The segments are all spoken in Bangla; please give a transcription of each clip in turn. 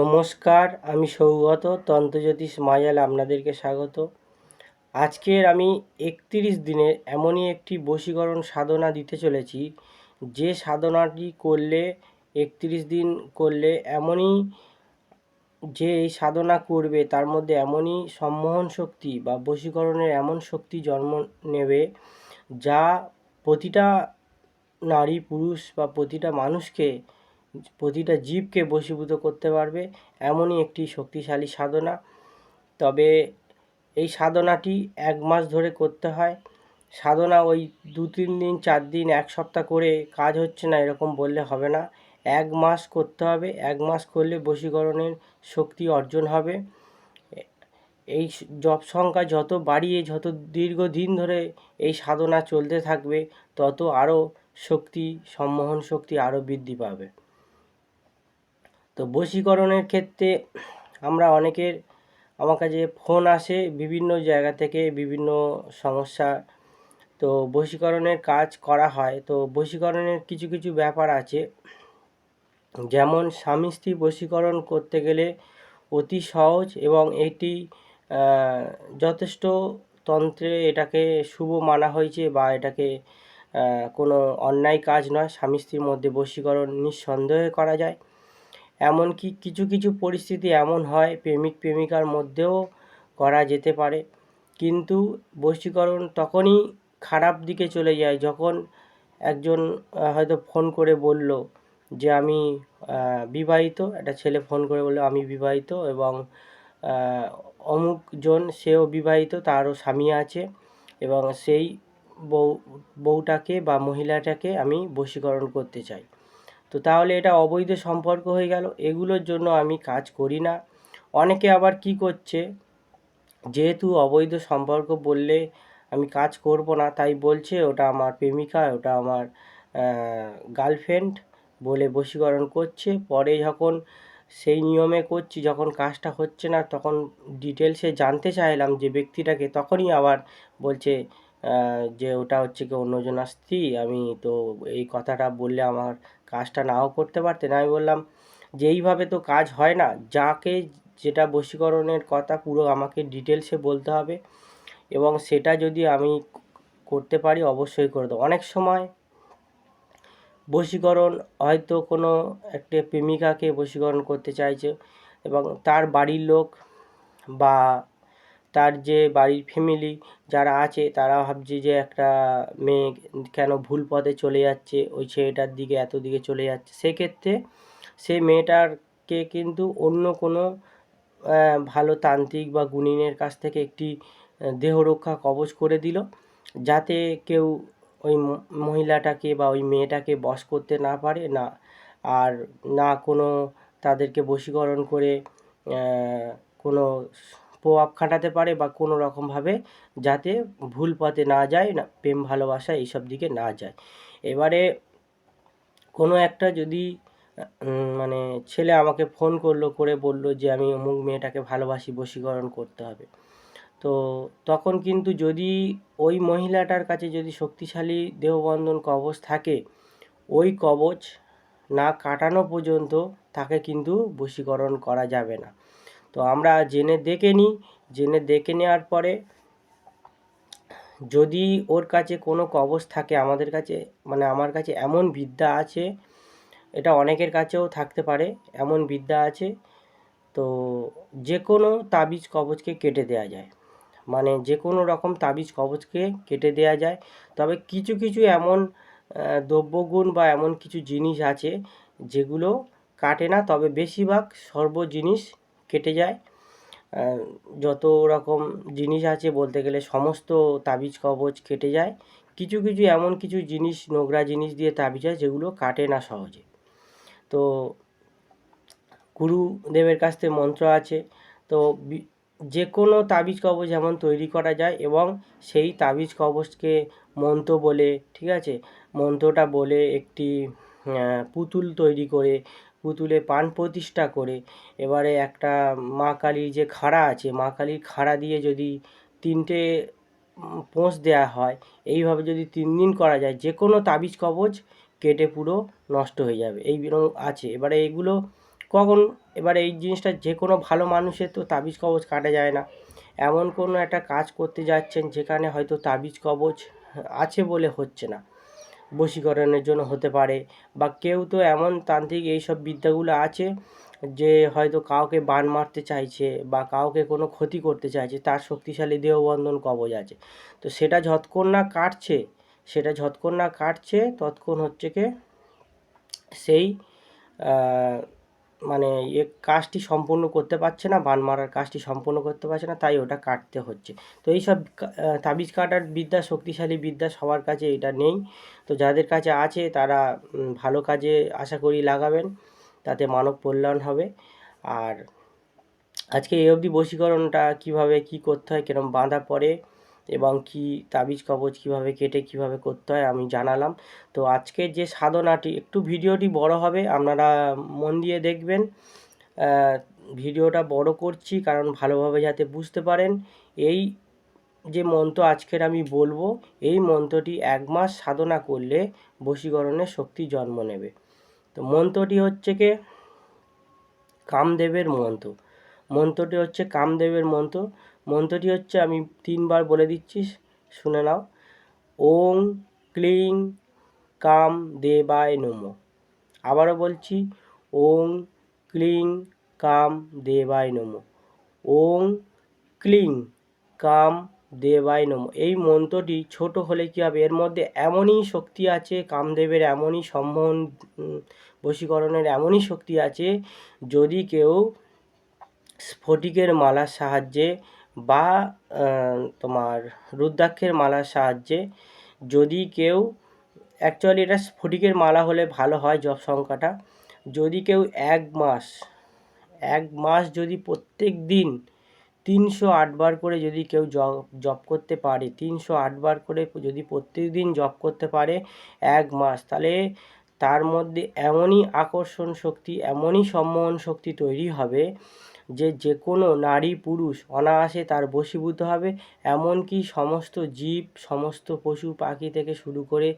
নমস্কার, আমি সৌগত, তন্ত্রজ্যোতিষ মায়াল আপনাদেরকে স্বাগত। আজকের আমি একত্রিশ দিনের এমনই একটি বশীকরণ সাধনা দিতে চলেছি, যে সাধনাটি করলে, একত্রিশ দিন করলে এমনই যে এই সাধনা করবে, তার মধ্যে এমনই সম্মোহন শক্তি বা বশীকরণের এমন শক্তি জন্ম নেবে, যা প্রতিটা নারী, পুরুষ বা প্রতিটা মানুষকে প্রতিটা জীবকে বশীভূত করতে পারবে এমনই একটি শক্তিশালী সাধনা। তবে এই সাধনাটি এক মাস ধরে করতে হয়। সাধনা ওই দু তিন দিন, চার দিন, এক সপ্তাহ করে কাজ হচ্ছে না, এরকম বললে হবে না। এক মাস করতে হবে, এক মাস করলে বশীকরণের শক্তি অর্জন হবে। এই জপ সংখ্যা যত বাড়িয়ে, যত দীর্ঘদিন ধরে এই সাধনা চলতে থাকবে, তত আরও শক্তি, সম্মোহন শক্তি আরও বৃদ্ধি পাবে। তো বশীকরণের ক্ষেত্রে আমরা অনেকের, আমার কাছে ফোন আসে বিভিন্ন জায়গা থেকে বিভিন্ন সমস্যা। তো বশীকরণের কাজ করা হয়। তো বশীকরণের কিছু কিছু ব্যাপার আছে। যেমন স্বামী স্ত্রী বশীকরণ করতে গেলে অতি সহজ এবং এটি যথেষ্ট তন্ত্রে এটাকে শুভ মানা হয়েছে বা এটাকে কোনো অন্যায় কাজ নয়। স্বামী স্ত্রীর মধ্যে বশীকরণ নিঃসন্দেহে করা যায়। এমনকি কিছু কিছু পরিস্থিতি এমন হয় প্রেমিক প্রেমিকার মধ্যেও করা যেতে পারে। কিন্তু বশীকরণ তখনই খারাপ দিকে চলে যায় যখন একজন হয়তো ফোন করে বলল যে আমি বিবাহিত। একটা ছেলে ফোন করে বলল, আমি বিবাহিত এবং অমুকজন সেও বিবাহিত, তারও স্বামী আছে এবং সেই বউ, বউটাকে বা মহিলাটাকে আমি বশীকরণ করতে চাই। তো তাহলে এটা অবৈধ সম্পর্ক হয়ে গেল। এগুলোর জন্য আমি কাজ করি না। অনেকে আবার কি করছে, যেহেতু অবৈধ সম্পর্ক বললে আমি কাজ করব না, তাই বলছে ওটা আমার প্রেমিকা, ওটা আমার গার্লফ্রেন্ড বলে বশীকরণ করছে। পরে যখন সেই নিয়মে করছি, যখন কাজটা হচ্ছে না, তখন ডিটেলসে জানতে চাইলাম যে ব্যক্তিটাকে, তখনই আবার বলছে যে ওটা হচ্ছে কি অন্যজনের স্ত্রী আমি তো এই কথাটা বললে আমার কাজটা নাও করতে পারতেন। আমি বললাম, যে এইভাবে তো কাজ হয় না, যাকে যেটা বশীকরণের কথা পুরো আমাকে ডিটেলসে বলতে হবে এবং সেটা যদি আমি করতে পারি অবশ্যই করে দেবো। অনেক সময় বশীকরণ হয়তো কোনো একটা প্রেমিকাকে বশীকরণ করতে চাইছে এবং তার বাড়ির লোক বা তার যে বাড়ির ফ্যামিলি যারা আছে, তারা ভাবছে যে একটা মেয়ে কেন ভুল পথে চলে যাচ্ছে, ওই ছেলেটার দিকে, এত দিকে চলে যাচ্ছে। সেক্ষেত্রে সেই মেয়েটারকে কিন্তু অন্য কোনো ভালো তান্ত্রিক বা গুণিনের কাছ থেকে একটি দেহরক্ষা কবচ করে দিল, যাতে কেউ ওই মহিলাটাকে বা ওই মেয়েটাকে বশ করতে না পারে, না, আর না কোনো তাদেরকে বশীকরণ করে কোনো প্রভাব খাটাতে পারে বা কোনো রকমভাবে যাতে ভুল পথে না যায়, না, প্রেম, ভালোবাসা এইসব দিকে না যায়। এবারে কোনো একটা যদি মানে ছেলে আমাকে ফোন করল, করে বলল যে আমি অমুক মেয়েটাকে ভালোবাসি, বশীকরণ করতে হবে। তো তখন কিন্তু যদি ওই মহিলাটার কাছে যদি শক্তিশালী দেহবন্ধন কবচ থাকে, ওই কবচ না কাটানো পর্যন্ত তাকে কিন্তু বশীকরণ করা যাবে না। তো আমরা জেনে দেখে নিই। জেনে দেখে নেওয়ার পরে যদি ওর কাছে কোনো কবচ থাকে, আমাদের কাছে মানে আমার কাছে এমন বিদ্যা আছে, এটা অনেকের কাছেও থাকতে পারে, এমন বিদ্যা আছে, তো যে কোনো তাবিজ কবচকে কেটে দেওয়া যায়। মানে যে কোনো রকম তাবিজ কবচকে কেটে দেওয়া যায়। তবে কিছু কিছু এমন দ্রব্যগুণ বা এমন কিছু জিনিস আছে, যেগুলো কাটে না, তবে বেশিরভাগ সর্ব জিনিস কেটে যায়। যত রকম জিনিস আছে বলতে গেলে সমস্ত তাবিজ, কবচ কেটে যায়। কিছু কিছু এমন কিছু জিনিস, নোংরা জিনিস দিয়ে তাবিজ হয় যেগুলো কাটে না সহজে। তো গুরুদেবের কাছ থেকে মন্ত্র আছে। তো যে কোনো তাবিজ, কবচ যেমন তৈরি করা যায় এবং সেই তাবিজ, কবচকে মন্ত্র বলে, ঠিক আছে? মন্ত্রটা বলে একটি পুতুল তৈরি করে পুতুলে পান প্রতিষ্ঠা করে। এবারে একটা মা কালীর যে খাড়া আছে, মা কালীর খাড়া দিয়ে যদি তিনটে পোঁচ দেওয়া হয়, এইভাবে যদি তিন দিন করা যায় যে কোনো তাবিজ কবচ কেটে পুরো নষ্ট হয়ে যাবে। এই আছে। এবারে এগুলো কখন, এবার এই জিনিসটা যে কোনো ভালো মানুষের তো তাবিজ কবজ কাটা যায় না। এমন কোনো একটা কাজ করতে যাচ্ছেন, যেখানে হয়তো তাবিজ কবজ আছে বলে হচ্ছে না। বশীকরণের জন্য হতে পারে বা কেউ তো এমন তান্ত্রিক এইসব বিদ্যাগুলো আছে যে হয়তো কাউকে বান মারতে চাইছে বা কাউকে কোনো ক্ষতি করতে চাইছে, তার শক্তিশালী দেহবন্ধন কবজ আছে। তো সেটা যতক্ষণ না কাটছে, সেটা যতক্ষণ না কাটছে, ততক্ষণ হচ্ছে কি সেই মানে এ কাজটি সম্পূর্ণ করতে পারছে না, বান মারার কাজটি সম্পূর্ণ করতে পারছে না, তাই ওটা কাটতে হচ্ছে। তো এইসব তাবিজ কাটার বিদ্যা, শক্তিশালী বিদ্যা সবার কাছে এটা নেই। তো যাদের কাছে আছে তারা ভালো কাজে আশা করি লাগাবেন, তাতে মানব কল্যাণ হবে। আর আজকে এই অবধি বশীকরণটা কীভাবে কি করতে হয়, কিরম বাঁধা পড়ে এবং কি তাবিজ কবজ কীভাবে কেটে কীভাবে করতে হয় আমি জানালাম। তো আজকের যে সাধনাটি, একটু ভিডিওটি বড় হবে, আপনারা মন দিয়ে দেখবেন। ভিডিওটা বড় করছি কারণ ভালোভাবে যাতে বুঝতে পারেন। এই যে মন্ত্র আজকের আমি বলব, এই মন্ত্রটি এক মাস সাধনা করলে বশীকরণের শক্তি জন্ম নেবে। তো মন্ত্রটি হচ্ছে কি? কামদেবের মন্ত্র। মন্ত্রটি হচ্ছে কামদেবের মন্ত্র। মন্ত্রটি হচ্ছে, আমি তিনবার বলে দিচ্ছি, শুনে নাও। ওং ক্লিং কাম দেবায় নমঃ। আবারও বলছি, ওং ক্লিং কাম দেবায় নমঃ। ওং ক্লিং কাম দেবায় নমঃ। এই মন্ত্রটি ছোট হলে কী হবে? এর মধ্যে এমনই শক্তি আছে, কামদেবের এমনই সম্মোহন বশীকরণের এমনই শক্তি আছে, যদি কেউ স্ফটিকের মালার সাহায্যে বা তোমার রুদ্রাক্ষের মালার সাহায্যে যদি কেউ অ্যাকচুয়ালি এটা স্ফটিকের মালা হলে ভালো হয় জপ সংখ্যাটা, যদি কেউ এক মাস এক মাস যদি প্রত্যেক দিন তিনশো আটবার করে যদি কেউ জপ জপ করতে পারে, তিনশো আটবার করে যদি প্রত্যেক দিন জপ করতে পারে এক মাস, তাহলে তার মধ্যে এমনই আকর্ষণ শক্তি, এমনই সম্মোহন শক্তি তৈরি হবে যে যে কোনো নারী পুরুষ অনায়াসে তার বশীভূত হবে। এমনকি সমস্ত জীব, সমস্ত পশু, পাখি থেকে শুরু করে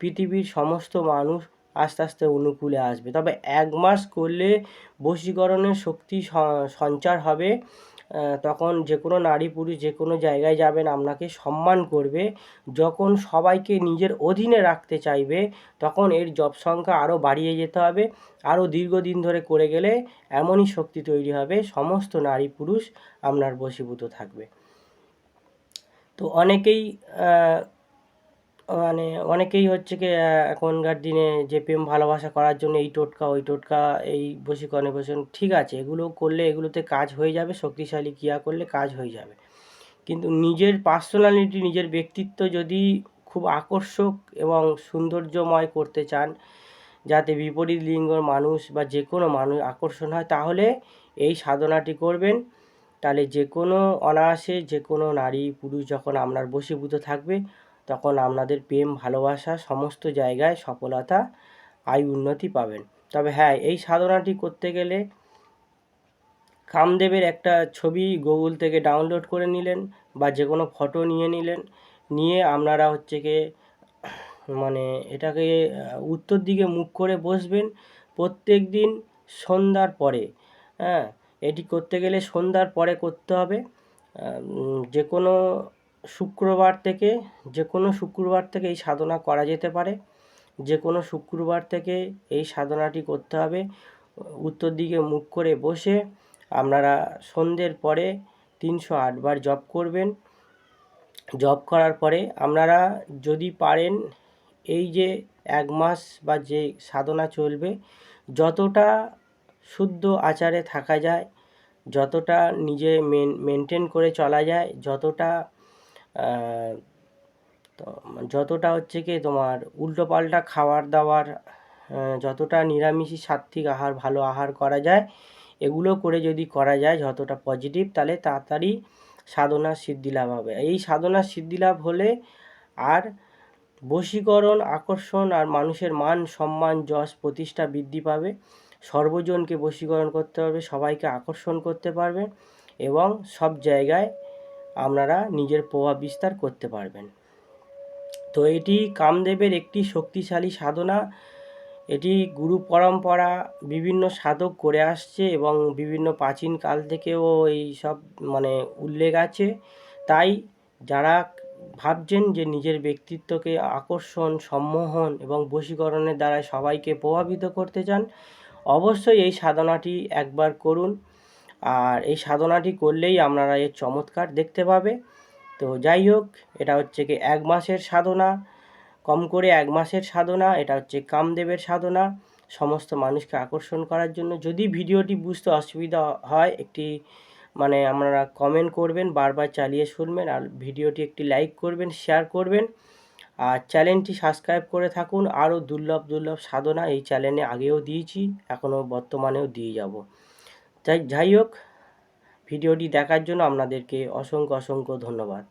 পৃথিবীর সমস্ত মানুষ আস্তে আস্তে অনুকূলে আসবে। তবে এক মাস করলে বশীকরণের শক্তি সঞ্চার হবে। তখন যে কোনো নারী পুরুষ যে কোনো জায়গায় যাবেন, আপনাকে সম্মান করবে। যখন সবাইকে নিজের অধীনে রাখতে চাইবে, তখন এর জব সংখ্যা আরও বাড়িয়ে যেতে হবে। আরও দীর্ঘদিন ধরে করে গেলে এমনই শক্তি তৈরি হবে, সমস্ত নারী পুরুষ আপনার বশীভূত থাকবে। তো অনেকেই মানে অনেকেই হচ্ছে কি এখনকার দিনে যে প্রেম ভালোবাসা করার জন্য এই টোটকা, ওই টোটকা, এই বশীকরণে বসন ঠিক আছে, এগুলো করলে এগুলোতে কাজ হয়ে যাবে, শক্তিশালী ক্রিয়া করলে কাজ হয়ে যাবে। কিন্তু নিজের পার্সোনালিটি নিজের ব্যক্তিত্ব যদি খুব আকর্ষক এবং সৌন্দর্যময় করতে চান, যাতে বিপরীত লিঙ্গর মানুষ বা যে কোনো মানুষ আকর্ষণ হয়, তাহলে এই সাধনাটি করবেন। তাহলে যে কোনো অনায়াসে যে কোনো নারী, পুরুষ যখন আপনার বশীভূত থাকবে তখন আপনাদের প্রেম, ভালোবাসা সমস্ত জায়গায় সফলতা, আয়, উন্নতি পাবেন। তবে হ্যাঁ এই সাধনাটি করতে গেলে কামদেবের একটা ছবি গুগল থেকে ডাউনলোড করে নিলেন বা যে কোনো ফটো নিয়ে নিলেন। নিয়ে আপনারা হচ্ছে গিয়ে মানে এটাকে উত্তর দিকে মুখ করে বসবেন প্রত্যেক দিন সন্ধ্যার পরে। হ্যাঁ এটি করতে গেলে সন্ধ্যার পরে করতে হবে। যে কোনো শুক্রবার থেকে যে কোনো শুক্রবার থেকে এই সাধনা করা যেতে পারে। যে কোনো শুক্রবার থেকে এই সাধনাটি করতে হবে। উত্তর দিকে মুখ করে বসে আপনারা সন্ধ্যের পরে তিনশো আটবার জপ করবেন। জব করার পরে আপনারা যদি পারেন এই যে এক মাস বা যে সাধনা চলবে, যতটা শুদ্ধ আচারে থাকা যায়, যতটা নিজে মেন মেনটেন করে চলা যায়, যতটা তো যতটা হচ্ছে কি তোমার উল্টোপাল্টা খাবার দাবার আহ, যতটা নিরামিষই সাত্বিক আহার ভালো আহার করা যায় এগুলো করে যদি করা যায় যতটা পজিটিভ তাহলে তাড়াতাড়ি সাধনার সিদ্ধি লাভ হবে। এই সাধনার সিদ্ধি লাভ হলে আর বশীকরণ আকর্ষণ আর মানুষের মান সম্মান যশ প্রতিষ্ঠা বৃদ্ধি পাবে। সর্বজনকে বশীকরণ করতে পারবে সবাইকে আকর্ষণ করতে পারবে এবং সব জায়গায় আপনারা নিজের প্রভাব বিস্তার করতে পারবেন। তো এটি কামদেবের একটি শক্তিশালী সাধনা। এটি গুরু পরম্পরা, বিভিন্ন সাধক করে আসছে এবং বিভিন্ন প্রাচীন কাল থেকেও এই সব মানে উল্লেখ আছে। তাই যারা ভাবছেন যে নিজের ব্যক্তিত্বকে আকর্ষণ, সম্মোহন এবং বশীকরণের দ্বারা সবাইকে প্রভাবিত করতে চান, অবশ্যই এই সাধনাটি একবার করুন। আর এই সাধনাটি করলেই আপনারা এর চমৎকার দেখতে পাবে। তো যাই হোক, এটা হচ্ছে কি এক মাসের সাধনা। কম করে এক মাসের সাধনা, এটা হচ্ছে কামদেবের সাধনা। সমস্ত মানুষকে আকর্ষণ করার জন্য যদি ভিডিওটি বুঝতে অসুবিধা হয়, একটি মানে আপনারা কমেন্ট করবেন, বারবার চালিয়ে শুনবেন আর ভিডিওটি একটি লাইক করবেন শেয়ার করবেন। আর চ্যানেলটি সাবস্ক্রাইব করে থাকুন। আরও দুর্লভ দুর্লভ সাধনা এই চ্যানেলে আগেও দিয়েছি, এখনও বর্তমানেও দিয়ে যাব। যাই যাই হোক ভিডিওটি দেখার জন্য আপনাদেরকে অসংখ্য অসংখ্য ধন্যবাদ।